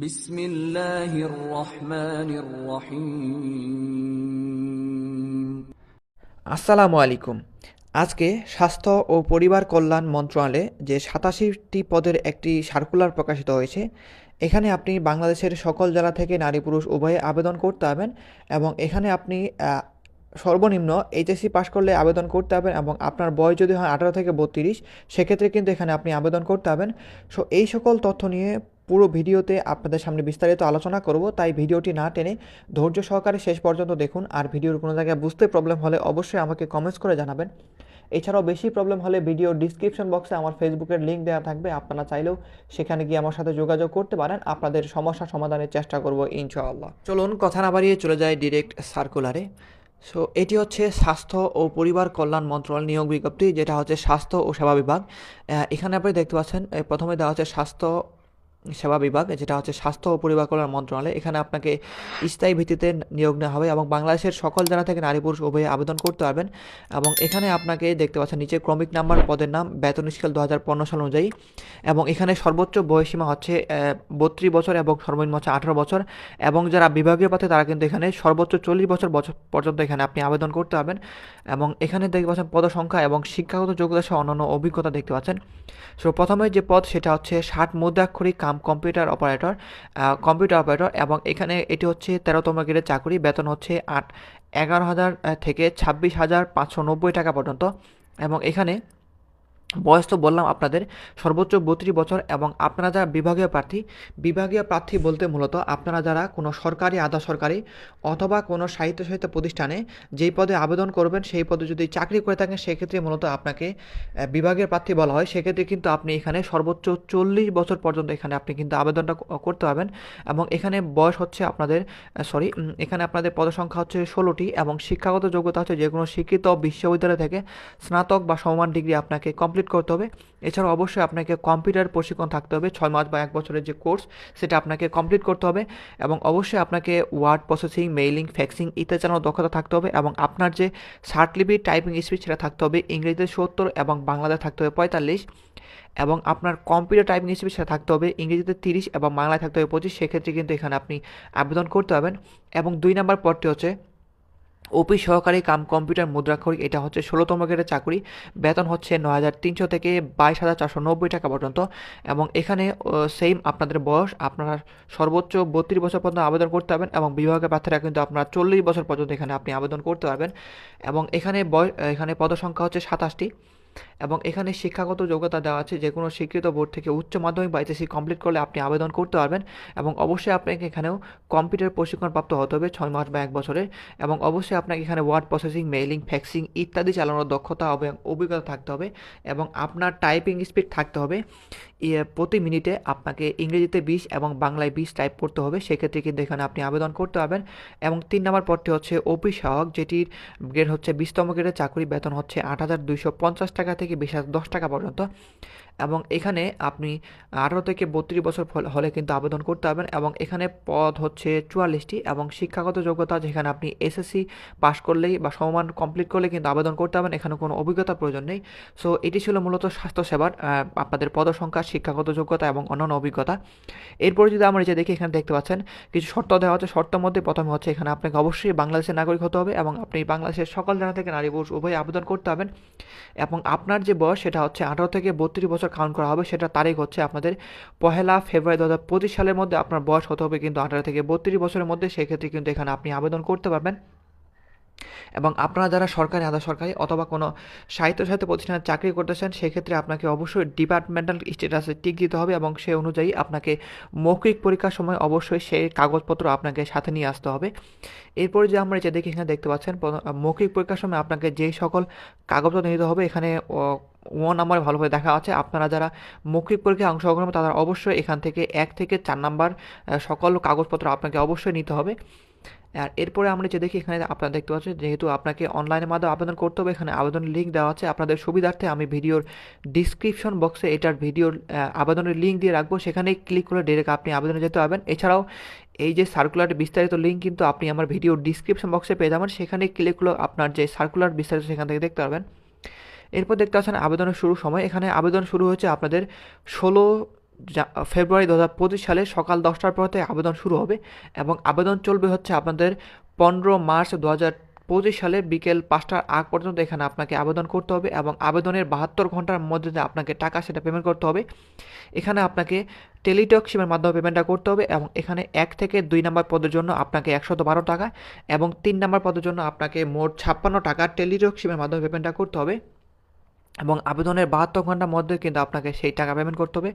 বিসমিল্লাহির রহমানির রহিম। আসসালামু আলাইকুম। আজকে স্বাস্থ্য ও পরিবার কল্যাণ মন্ত্রণালয়ে যে সাতাশিটি পদের একটি সার্কুলার প্রকাশিত হয়েছে, এখানে আপনি বাংলাদেশের সকল জেলা থেকে নারী পুরুষ উভয়ে আবেদন করতে হবেন এবং এখানে আপনি সর্বনিম্ন এইচএসসি পাশ করলে আবেদন করতে হবেন এবং আপনার বয়স যদি হয় আঠারো থেকে বত্রিশ, সেক্ষেত্রে কিন্তু এখানে আপনি আবেদন করতে হবেন সো, এই সকল তথ্য নিয়ে পুরো ভিডিওতে আপনাদের সামনে বিস্তারিত আলোচনা করব, তাই ভিডিওটি না টেনে ধৈর্য সহকারে শেষ পর্যন্ত দেখুন। আর ভিডিওর কোনো জায়গায় বুঝতে প্রবলেম হলে অবশ্যই আমাকে কমেন্টস করে জানাবেন। এছাড়াও বেশি প্রবলেম হলে ভিডিও ডিসক্রিপশন বক্সে আমার ফেসবুকের লিঙ্ক দেওয়া থাকবে, আপনারা চাইলেও সেখানে গিয়ে আমার সাথে যোগাযোগ করতে পারেন। আপনাদের সমস্যা সমাধানের চেষ্টা করব ইনশাআল্লাহ। চলুন, কথা না বাড়িয়ে চলে যায় ডিরেক্ট সার্কুলারে সো এটি হচ্ছে স্বাস্থ্য ও পরিবার কল্যাণ মন্ত্রণালয় নিয়োগ বিজ্ঞপ্তি, যেটা হচ্ছে স্বাস্থ্য ও সেবা বিভাগ। এখানে আপনি দেখতে পাচ্ছেন প্রথমে দেওয়া হচ্ছে স্বাস্থ্য সেবা বিভাগ, যেটা হচ্ছে স্বাস্থ্য ও পরিবার কল্যাণ মন্ত্রণালয়। এখানে আপনাকে স্থায়ী ভিত্তিতে নিয়োগ নেওয়া হবে এবং বাংলাদেশের সকল জেলা থেকে নারী পুরুষ উভয়ে আবেদন করতে পারবেন এবং এখানে আপনাকে দেখতে পাচ্ছেন নিচে ক্রমিক নাম্বার পদের নাম, বেতন স্কেল দু হাজার পনেরো সাল অনুযায়ী এবং এখানে সর্বোচ্চ বয়সীমা হচ্ছে বত্রিশ বছর এবং সর্বনিম্ন হচ্ছে আঠারো বছর এবং যারা বিভাগীয় পথে তারা কিন্তু এখানে সর্বোচ্চ চল্লিশ বছর বছর পর্যন্ত এখানে আপনি আবেদন করতে পারবেন এবং এখানে দেখতে পাচ্ছেন পদসংখ্যা এবং শিক্ষাগত যোগ্যতা সহ অন্যান্য অভিজ্ঞতা দেখতে পাচ্ছেন। সো প্রথমে যে পদ, সেটা হচ্ছে ষাট মুদ্রাক্ষরিক cum computer operator computer operator এবং এখানে এটি হচ্ছে তেরোতম গ্রেডের চাকরি, বেতন হচ্ছে আট, এগারো হাজার থেকে ছাব্বিশ হাজার পাঁচশো নব্বই টাকা পর্যন্ত এবং এখানে বয়স তো বললাম আপনাদের, সর্বোচ্চ বত্রিশ বছর এবং আপনারা যারা বিভাগীয় প্রার্থী বিভাগীয় প্রার্থী বলতে মূলত আপনারা যারা কোনো সরকারি, আধা সরকারি অথবা কোনো সাহিত্য সাহিত্য প্রতিষ্ঠানে যেই পদে আবেদন করবেন, সেই পদে যদি চাকরি করে থাকেন, সেক্ষেত্রে মূলত আপনাকে বিভাগীয় প্রার্থী বলা হয়। সেক্ষেত্রে কিন্তু আপনি এখানে সর্বোচ্চ চল্লিশ বছর পর্যন্ত এখানে আপনি কিন্তু আবেদনটা করতে পারবেন এবং এখানে বয়স হচ্ছে আপনাদের সরি এখানে আপনাদের পদসংখ্যা হচ্ছে ষোলোটি এবং শিক্ষাগত যোগ্যতা হচ্ছে যে কোনো শিক্ষিত বিশ্ববিদ্যালয় থেকে স্নাতক বা সমান ডিগ্রি আপনাকে কমপ্লিট করতে হবে। এছাড়াও অবশ্যই আপনাকে কম্পিউটার প্রশিক্ষণ থাকতে হবে, ছয় মাস বা এক বছরের যে কোর্স সেটা আপনাকে কমপ্লিট করতে হবে এবং অবশ্যই আপনাকে ওয়ার্ড প্রসেসিং মেইলিং ফ্যাক্সিং ইত্যাদি চালানোর দক্ষতা থাকতে হবে এবং আপনার যে শার্টলিপি টাইপিং স্পিড সেটা থাকতে হবে, ইংরেজিতে সত্তর এবং বাংলাতে থাকতে হবে পঁয়তাল্লিশ এবং আপনার কম্পিউটার টাইপিং স্পিড সেটা থাকতে হবে, ইংরেজিতে তিরিশ এবং বাংলায় থাকতে হবে পঁচিশ। সেক্ষেত্রে কিন্তু এখানে আপনি আবেদন করতে পারবেন এবং দুই নাম্বার পদটি হচ্ছে ওপি সহকারী কাম কম্পিউটার মুদ্রাক্ষরিক, এটা হচ্ছে ষোলোতম গ্রেডের চাকরি। বেতন হচ্ছে নয় হাজার তিনশো থেকে বাইশ হাজার চারশো নব্বই টাকা পর্যন্ত এবং এখানে সেম আপনাদের বয়স, আপনারা সর্বোচ্চ বত্রিশ বছর পর্যন্ত আবেদন করতে পারবেন এবং বিভাগের প্রার্থীরা কিন্তু আপনারা চল্লিশ বছর পর্যন্ত এখানে আপনি আবেদন করতে পারবেন এবং এখানে বয়, এখানে পদসংখ্যা হচ্ছে সাতাশটি। এবং এখানে শিক্ষাগত যোগ্যতা দেওয়া আছে, যে কোনো স্বীকৃত বোর্ড থেকে উচ্চ মাধ্যমিক বা এইচএসসি কমপ্লিট করলে আপনি আবেদন করতে পারবেন এবং অবশ্যই আপনাকে এখানেও কম্পিউটার প্রশিক্ষণপ্রাপ্ত হতে হবে ছয় মাস বা এক বছরের এবং অবশ্যই আপনাকে এখানে ওয়ার্ড প্রসেসিং, মেইলিং, ফ্যাক্সিং ইত্যাদি চালানোর দক্ষতা এবং অভিজ্ঞতা থাকতে হবে এবং আপনার টাইপিং স্পিড থাকতে হবে। প্রতি মিনিটে আপনাকে ইংরেজিতে বিশ এবং বাংলায় বিশ টাইপ করতে হবে, সেক্ষেত্রে কিন্তু এখানে আপনি আবেদন করতে পারবেন। এবং তিন নম্বর পদটি হচ্ছে ওপি সহায়ক, যেটির গ্রেড হচ্ছে বিশতম গ্রেডের চাকরি বেতন হচ্ছে আট হাজার দুইশো পঞ্চাশ টাকা। থেকে বিশ হাজার দশ টাকা পর্যন্ত। এবং এখানে আপনি আঠারো থেকে বত্রিশ বছর হলে কিন্তু আবেদন করতে পারবেন। এবং এখানে পদ হচ্ছে চুয়াল্লিশটি। এবং শিক্ষাগত যোগ্যতা যেখানে আপনি এসএসসি পাশ করলেই বা সমমান কমপ্লিট করলে কিন্তু আবেদন করতে পারবেন। এখানে কোনো অভিজ্ঞতা প্রয়োজন নেই। সো এটি ছিল মূলত স্বাস্থ্যসেবার আপনাদের পদসংখ্যা, শিক্ষাগত যোগ্যতা এবং অন্যান্য অভিজ্ঞতা। এরপরে যদি আমরা যে দেখি, এখানে দেখতে পাচ্ছেন কিছু শর্ত দেওয়া হচ্ছে শর্তের মধ্যে প্রথমে হচ্ছে এখানে আপনাকে অবশ্যই বাংলাদেশের নাগরিক হতে হবে এবং আপনি বাংলাদেশের সকল জেলা থেকে নারী পুরুষ উভয় আবেদন করতে হবেন এবং আপনার যে বয়স, সেটা হচ্ছে আঠারো থেকে বত্রিশ বছর কাউন্ট করা হবে সেটা তারিখ হচ্ছে আপনাদের পহেলা ফেব্রুয়ারি দু হাজার পঁচিশ সালের মধ্যে আপনার বয়স হতে হবে কিন্তু আঠারো থেকে বত্রিশ বছরের মধ্যে, সেক্ষেত্রে কিন্তু এখানে আপনি আবেদন করতে পারবেন। এবং আপনারা যারা সরকারি আধা সরকারি অথবা কোনো সাহিত্য সাহিত্য প্রতিষ্ঠানে চাকরি করতেছেন, সেক্ষেত্রে আপনাকে অবশ্যই ডিপার্টমেন্টাল স্ট্যাটাসে টিক দিতে হবে এবং সে অনুযায়ী আপনাকে মৌখিক পরীক্ষার সময় অবশ্যই সেই কাগজপত্র আপনাকে সাথে নিয়ে আসতে হবে। এরপরে যে আমরা যে দেখি এখানে দেখতে পাচ্ছেন মৌখিক পরীক্ষার সময় আপনাকে যেই সকল কাগজপত্র নিতে হবে, এখানে ওয়ান নাম্বার ভালোভাবে দেখা আছে। আপনারা যারা মৌখিক পরীক্ষায় অংশগ্রহণ তারা অবশ্যই এখান থেকে এক থেকে চার নাম্বার সকল কাগজপত্র আপনাকে অবশ্যই নিতে হবে। আর এরপরে আমরা যে দেখি এখানে আপনারা দেখতে পাচ্ছেন, যেহেতু আপনাকে অনলাইনের মাধ্যমে আবেদন করতে হবে, এখানে আবেদন লিঙ্ক দেওয়া আছে। আপনাদের সুবিধার্থে আমি ভিডিওর ডিসক্রিপশন বক্সে এটার ভিডিওর আবেদনের লিঙ্ক দিয়ে রাখব। সেখানে ক্লিক করে ডিরেক্ট আপনি আবেদনে যেতে পারবেন। এছাড়াও এই যে সার্কুলার বিস্তারিত লিঙ্ক কিন্তু আপনি আমার ভিডিওর ডিসক্রিপশন বক্সে পেয়ে যাবেন। সেখানে ক্লিক করে আপনার যে সার্কুলার বিস্তারিত সেখান থেকে দেখতে পারবেন। এরপর দেখতে পাচ্ছেন আবেদনের শুরু সময়। এখানে আবেদন শুরু হচ্ছে আপনাদের ষোলো ফেব্রুয়ারি দু হাজার পঁচিশ সালে সকাল দশটার পর থেকে আবেদন শুরু হবে এবং আবেদন চলবে হচ্ছে আপনাদের পনেরো মার্চ দু পঁচিশ সালে বিকেল পাঁচটার আগ পর্যন্ত এখানে আপনাকে আবেদন করতে হবে এবং আবেদনের বাহাত্তর ঘণ্টার মধ্যে আপনাকে টাকা সেটা পেমেন্ট করতে হবে। এখানে আপনাকে টেলিটক সিমের মাধ্যমে পেমেন্টটা করতে হবে এবং এখানে এক থেকে দুই নাম্বার পদের জন্য আপনাকে একশত বারো টাকা এবং তিন নাম্বার পদের জন্য আপনাকে মোট ছাপ্পান্ন টাকা টেলিটক সিমের মাধ্যমে পেমেন্টটা করতে হবে। এবং আবেদনের বাহাত্তর ঘণ্টার মধ্যে কিন্তু আপনাকে সেই টাকা পেমেন্ট করতে হবে।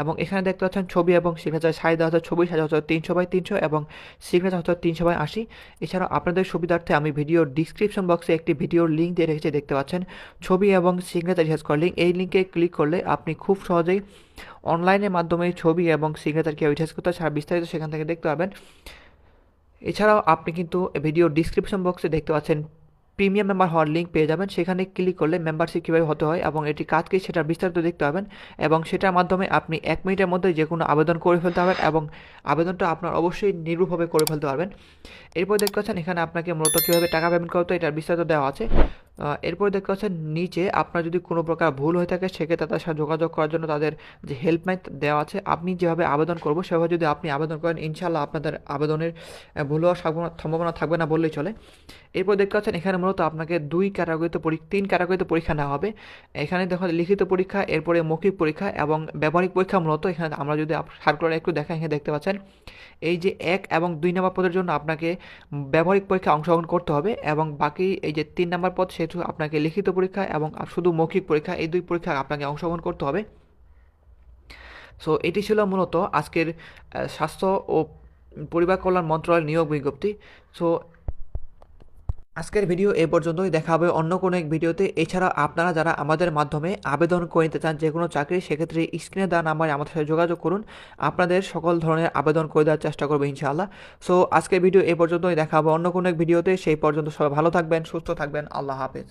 এবং এখানে দেখতে পাচ্ছেন ছবি এবং সিগনেচার সাড়ে দেওয়া হচ্ছে ছবি সাজা হচ্ছে তিনশো বাই তিনশো এবং সিগনেচার হচ্ছে তিনশো বাই আশি। এছাড়াও আপনাদের সুবিধার্থে আমি ভিডিওর ডিসক্রিপশন বক্সে একটি ভিডিওর লিঙ্ক দিয়ে রেখেছি, দেখতে পাচ্ছেন। ছবি এবং সিগনেচার রিসার্চ করার লিঙ্ক এই লিঙ্কে ক্লিক করলে আপনি খুব সহজেই অনলাইনের মাধ্যমে ছবি এবং সিগনেচার কীভাবে রিসার্চ করতে সারা বিস্তারিত সেখান থেকে দেখতে পাবেন। এছাড়াও আপনি কিন্তু ভিডিও ডিসক্রিপশন বক্সে দেখতে পাচ্ছেন প্রিমিয়াম মেম্বার হওয়ার লিঙ্ক পেয়ে যাবেন। সেখানে ক্লিক করলে মেম্বারশিপ কীভাবে হতে হয় এবং এটি কাজ কি সেটা বিস্তারিত দেখতে পাবেন এবং সেটার মাধ্যমে আপনি এক মিনিটের মধ্যে যে কোনো আবেদন করে ফেলতে পারবেন এবং আবেদনটা আপনার অবশ্যই নির্ভুলভাবে করে ফেলতে পারবেন। এরপর দেখতে পাচ্ছেন এখানে আপনাকে মূলত কীভাবে টাকা পেমেন্ট করতে এটার বিস্তারিত দেওয়া আছে। এরপর দেখতে পাচ্ছেন নিচে আপনার যদি কোনো প্রকার ভুল হয়ে থাকে সেক্ষেত্রে তাদের সাথে যোগাযোগ করার জন্য তাদের যে হেল্পলাইন দেওয়া আছে, আপনি যেভাবে আবেদন করব সেভাবে যদি আপনি আবেদন করেন ইনশাল্লাহ আপনাদের আবেদনের ভুল হওয়ার সম্ভাবনা থাকবে না বললেই চলে। এরপর দেখতে পাচ্ছেন এখানে মূলত আপনাকে দুই ক্যাটাগরিতে পরীক্ষা তিন ক্যাটাগরিতে পরীক্ষা নেওয়া হবে। এখানে দেখো লিখিত পরীক্ষা, এরপরে মৌখিক পরীক্ষা এবং ব্যবহারিক পরীক্ষা মূলত। এখানে আমরা যদি সার্কুলার একটু দেখা এখানে দেখতে পাচ্ছেন, এই যে এক এবং দুই নম্বর পদের জন্য আপনাকে ব্যবহারিক পরীক্ষা অংশগ্রহণ করতে হবে এবং বাকি এই যে তিন নম্বর পদ, সেহেতু আপনাকে লিখিত পরীক্ষা এবং শুধু মৌখিক পরীক্ষা, এই দুই পরীক্ষা আপনাকে অংশগ্রহণ করতে হবে। সো এটি ছিল মূলত আজকের স্বাস্থ্য ও পরিবার কল্যাণ মন্ত্রণালয়ের নিয়োগ বিজ্ঞপ্তি। সো আজকের ভিডিও এ পর্যন্তই। দেখা হবে অন্য কোনো এক ভিডিওতে। এছাড়া আপনারা যারা আমাদের মাধ্যমে আবেদন করে নিতে চান যে কোনো চাকরি, সেক্ষেত্রে স্ক্রিনে দেওয়া নাম্বারে আমাদের সাথে যোগাযোগ করুন। আপনাদের সকল ধরনের আবেদন করে দেওয়ার চেষ্টা করব ইনশাআল্লাহ। সো আজকের ভিডিও এ পর্যন্তই। দেখা হবে অন্য কোনো এক ভিডিওতে। সেই পর্যন্ত সবাই ভালো থাকবেন, সুস্থ থাকবেন। আল্লাহ হাফেজ।